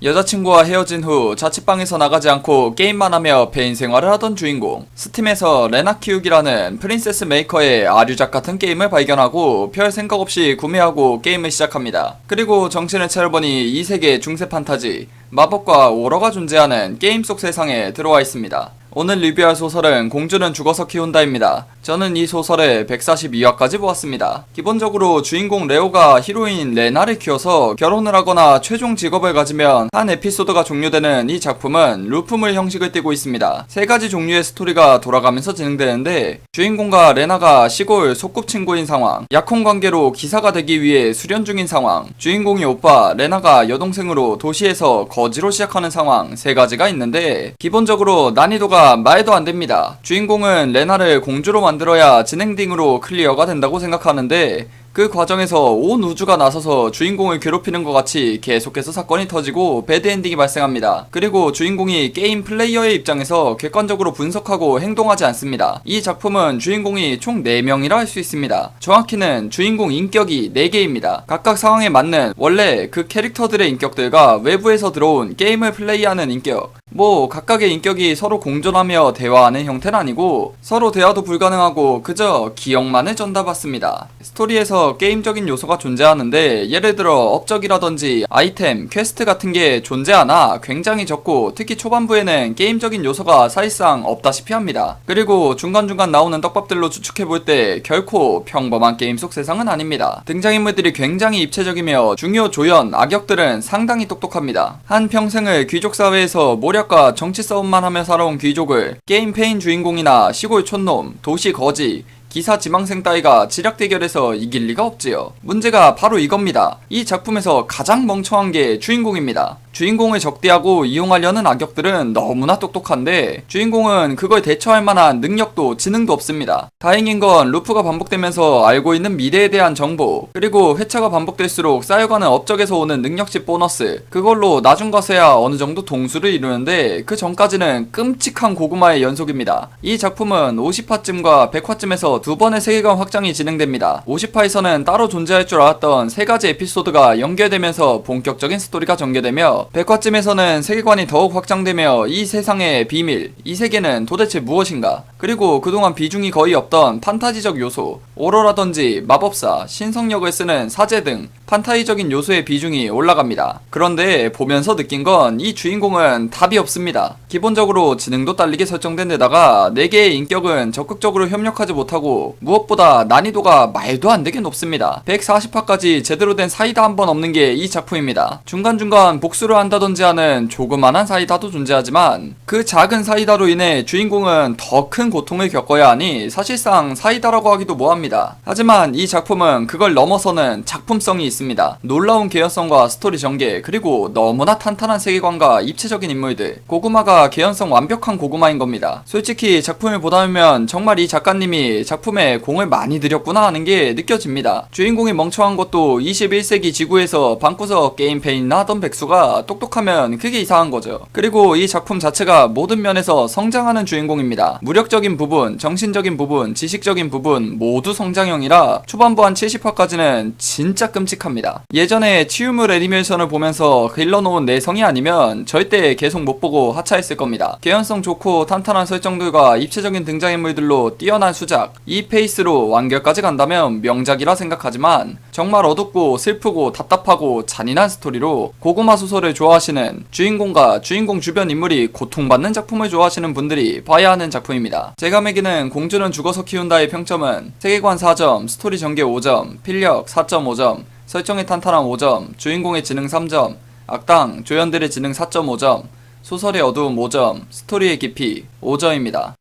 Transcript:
여자친구와 헤어진 후 자취방에서 나가지 않고 게임만 하며 배인 생활을 하던 주인공. 스팀에서 레나 키우기라는 프린세스 메이커의 아류작 같은 게임을 발견하고 별 생각 없이 구매하고 게임을 시작합니다. 그리고 정신을 차려보니 이 세계 중세 판타지, 마법과 오러가 존재하는 게임 속 세상에 들어와 있습니다. 오늘 리뷰할 소설은 공주는 죽어서 키운다입니다. 저는 이 소설을 142화까지 보았습니다. 기본적으로 주인공 레오가 히로인 레나를 키워서 결혼을 하거나 최종 직업을 가지면 한 에피소드가 종료되는 이 작품은 루프물 형식을 띠고 있습니다. 세 가지 종류의 스토리가 돌아가면서 진행되는데 주인공과 레나가 시골 소꿉친구인 상황, 약혼 관계로 기사가 되기 위해 수련 중인 상황, 주인공이 오빠, 레나가 여동생으로 도시에서 거지로 시작하는 상황 세 가지가 있는데 기본적으로 난이도가 말도 안 됩니다. 주인공은 레나를 공주로 만들어야 진행딩으로 클리어가 된다고 생각하는데 그 과정에서 온 우주가 나서서 주인공을 괴롭히는 것 같이 계속해서 사건이 터지고 배드엔딩이 발생합니다. 그리고 주인공이 게임 플레이어의 입장에서 객관적으로 분석하고 행동하지 않습니다. 이 작품은 주인공이 총 4명이라 할 수 있습니다. 정확히는 주인공 인격이 4개입니다. 각각 상황에 맞는 원래 그 캐릭터들의 인격들과 외부에서 들어온 게임을 플레이하는 인격, 뭐 각각의 인격이 서로 공존하며 대화하는 형태는 아니고 서로 대화도 불가능하고 그저 기억만을 전달받습니다. 스토리에서 게임적인 요소가 존재하는데 예를 들어 업적이라든지 아이템, 퀘스트 같은 게 존재하나 굉장히 적고 특히 초반부에는 게임적인 요소가 사실상 없다시피 합니다. 그리고 중간중간 나오는 떡밥들로 추측해볼 때 결코 평범한 게임 속 세상은 아닙니다. 등장인물들이 굉장히 입체적이며 중요 조연, 악역들은 상당히 똑똑합니다. 한 평생을 귀족 사회에서 모략 과 정치 싸움만 하며 살아온 귀족을 게임 페인 주인공이나 시골 촌놈, 도시 거지, 기사 지망생 따위가 지략 대결에서 이길 리가 없지요. 문제가 바로 이겁니다. 이 작품에서 가장 멍청한 게 주인공입니다. 주인공을 적대하고 이용하려는 악역들은 너무나 똑똑한데 주인공은 그걸 대처할 만한 능력도 지능도 없습니다. 다행인 건 루프가 반복되면서 알고 있는 미래에 대한 정보 그리고 회차가 반복될수록 쌓여가는 업적에서 오는 능력치 보너스 그걸로 나중 가서야 어느 정도 동수를 이루는데 그 전까지는 끔찍한 고구마의 연속입니다. 이 작품은 50화쯤과 100화쯤에서 두 번의 세계관 확장이 진행됩니다. 50화에서는 따로 존재할 줄 알았던 세 가지 에피소드가 연결되면서 본격적인 스토리가 전개되며 백화쯤에서는 세계관이 더욱 확장되며 이 세상의 비밀, 이 세계는 도대체 무엇인가? 그리고 그동안 비중이 거의 없던 판타지적 요소, 오로라든지 마법사, 신성력을 쓰는 사제 등 판타지적인 요소의 비중이 올라갑니다. 그런데 보면서 느낀 건 이 주인공은 답이 없습니다. 기본적으로 지능도 딸리게 설정된 데다가 4개의 인격은 적극적으로 협력하지 못하고 무엇보다 난이도가 말도 안 되게 높습니다. 140화까지 제대로 된 사이다 한 번 없는 게 이 작품입니다. 중간중간 복수를 한다든지 하는 조그만한 사이다도 존재하지만 그 작은 사이다로 인해 주인공은 더큰 고통을 겪어야 하니 사실상 사이다라고 하기도 뭐합니다. 하지만 이 작품은 그걸 넘어서는 작품성이 있습니다. 놀라운 개연성과 스토리 전개 그리고 너무나 탄탄한 세계관과 입체적인 인물들 고구마가 개연성 완벽한 고구마인 겁니다. 솔직히 작품을 보다 보면 정말 이 작가님이 작품에 공을 많이 들였구나 하는 게 느껴집니다. 주인공이 멍청한 것도 21세기 지구에서 방구석 게임 페인이나 하던 백수가 똑똑하면 그게 이상한 거죠. 그리고 이 작품 자체가 모든 면에서 성장하는 주인공입니다. 무력적 인 부분, 정신적인 부분, 지식적인 부분 모두 성장형이라 초반부 한 70화까지는 진짜 끔찍합니다. 예전에 치유물 애니메이션을 보면서 길러놓은 내성이 아니면 절대 계속 못 보고 하차했을 겁니다. 개연성 좋고 탄탄한 설정들과 입체적인 등장인물들로 뛰어난 수작, 이 페이스로 완결까지 간다면 명작이라 생각하지만 정말 어둡고 슬프고 답답하고 잔인한 스토리로 고구마 소설을 좋아하시는 주인공과 주인공 주변 인물이 고통받는 작품을 좋아하시는 분들이 봐야 하는 작품입니다. 제가 매기는 공주는 죽어서 키운다의 평점은 세계관 4점, 스토리 전개 5점, 필력 4.5점, 설정이 탄탄한 5점, 주인공의 지능 3점, 악당, 조연들의 지능 4.5점, 소설의 어두움 5점, 스토리의 깊이 5점입니다.